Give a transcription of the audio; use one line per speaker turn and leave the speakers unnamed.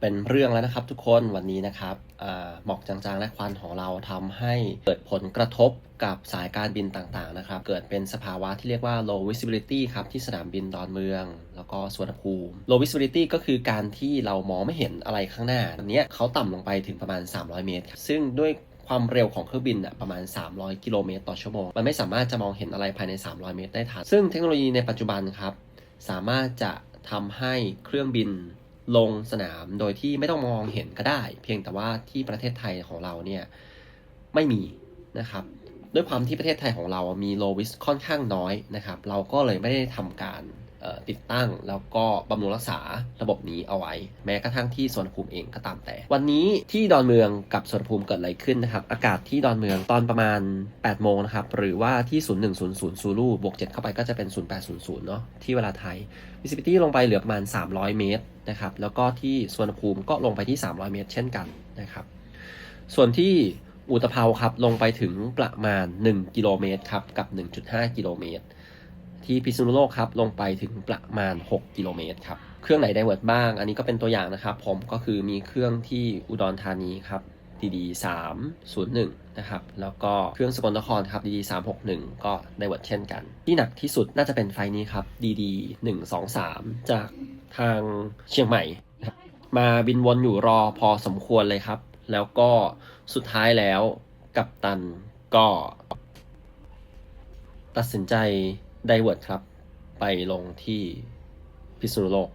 เป็นเรื่องแล้วนะครับทุกคนวันนี้นะครับหมอกจางๆ และควันของเราทำให้เกิดผลกระทบกับสายการบินต่างๆนะครับ เกิดเป็นสภาวะที่เรียกว่า low visibility ครับที่สนามบินดอนเมือง แล้วก็สวนภูมิ low visibility ก็คือการที่เรามองไม่เห็นอะไรข้างหน้าอันนี้เขาต่ำลงไปถึงประมาณ 300 เมตรครับซึ่งด้วยความเร็วของเครื่องบินอะประมาณ 300 กิโลเมตรต่อชั่วโมง มันไม่สามารถจะมองเห็นอะไรภายใน 300 เมตรได้ทัน ซึ่งเทคโนโลยีในปัจจุบันครับ สามารถจะทำให้เครื่องบิน ลงสนามโดยที่ไม่ต้องมองเห็นก็ได้ เพียงแต่ว่าที่ประเทศไทยของเราเนี่ยไม่มีนะครับ ด้วยความที่ประเทศไทยของเรามีโลวิสค่อนข้างน้อยนะครับ เราก็เลยไม่ได้ทำการ ติดตั้งแล้วก็บำรุงรักษาระบบนี้เอาไว้ แม้กระทั่งที่สวนภูมิเองก็ตามแต่ วันนี้ที่ดอนเมืองกับสวนภูมิเกิดอะไรขึ้นนะครับ อากาศที่ดอนเมืองตอนประมาณ 8 โมงนะครับ หรือว่าที่ 0100ซูรูบวก 7 เข้าไปก็จะเป็น 0800 เนาะที่เวลาไทย visibility ลงไปเหลือประมาณ 300 เมตรนะครับ แล้วก็ที่สวนภูมิก็ลงไปที่ 300 เมตร เช่นกันนะครับ ส่วนที่อุตภาครับลงไปถึงประมาณ 1 กิโลเมตรครับกับ 1.5 กิโลเมตร ที่พิษณุโลกครับลงไปถึงประมาณ 6 กิโลเมตรครับเครื่องไหนไดเวิร์ดบ้าง อันนี้ก็เป็นตัวอย่างนะครับผมก็คือมีเครื่องที่อุดรธานีครับ DD 301 นะครับ แล้วก็เครื่องสกลนครครับ DD 361 ก็ไดเวิร์ดเช่นกัน ที่หนักที่สุดน่าจะเป็นไฟนี้ครับ DD 123 จากทางเชียงใหม่มาบินวนอยู่รอพอสมควรเลยครับ แล้วก็สุดท้ายแล้วกัปตันก็ ตัดสินใจไดเวิร์ดครับ ไปลงที่พิษณุโลก